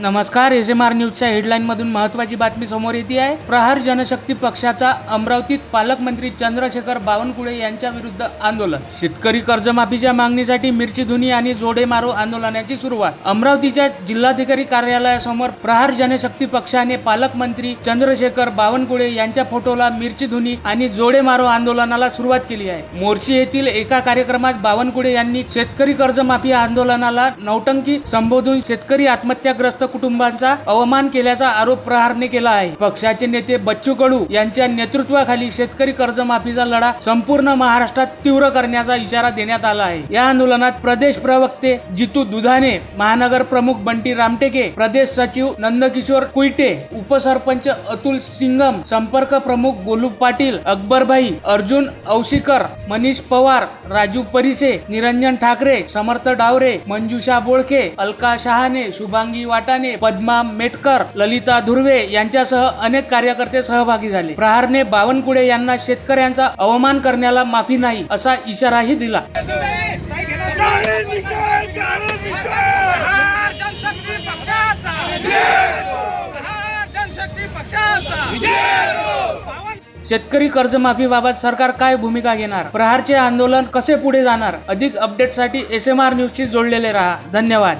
नमस्कार. S M R न्यूजच्या headline मधून महत्वाची बातमी समोर येते आहे. प्रहार जनशक्ती पक्षाचा अमरावतीत पालकमंत्री चंद्रशेखर बावनकुळे यांच्या विरुद्ध आंदोलन. शेतकरी कर्जमाफीच्या मागणीसाठी मिरची धुनी आणि जोडे मारो आंदोलनाची सुरुवात. अमरावतीच्या जिल्हाधिकारी कार्यालयासमोर प्रहार जनशक्ती पक्षाने पालकमंत्री चंद्रशेखर बावनकुळे यांच्या फोटोला मिरची धुनी आणि जोडे मारो आंदोलनाला सुरुवात केली आहे. मोर्शी येथील एका कार्यक्रमात बावनकुळे यांनी शेतकरी कर्जमाफी आंदोलनाला नौटंकी संबोधून शेतकरी आत्महत्याग्रस्त कुटुंबांचा अवमान केल्याचा आरोप प्रहारने केला आहे. पक्षाचे नेते बच्चू कडू यांच्या नेतृत्वाखाली शेतकरी कर्जमाफीचा लढा संपूर्ण महाराष्ट्रात तीव्र करण्याचा इशारा देण्यात आला आहे. या आंदोलनात प्रदेश प्रवक्ते जितू दुधाने महानगर प्रमुख बंटी रामटेके प्रदेश सचिव नंदकिशोर कुईटे उपसरपंच अतुल सिंगम संपर्क प्रमुख गोलू पाटील अकबरभाई अर्जुन औशीकर मनीष पवार राजू परिसे निरंजन ठाकरे समर्थ डावरे मंजुषा बोळखे अलका शहाणे शुभांगी वाटाणे पद्मा मेटकर ललिता धुर्वे यांच्यासह अनेक कार्यकर्ते सहभागी झाले. प्रहारने बावनकुळे यांना शेतकऱ्यांचा अवमान करण्याला माफी नाही असा इशाराही दिला. शेतकरी कर्जमाफीबाबत सरकार काय भूमिका घेणार? प्रहारचे आंदोलन कसे पुढे जाणार? अधिक अपडेटसाठी एस एम आर न्यूजशी जोडलेले राहा. धन्यवाद.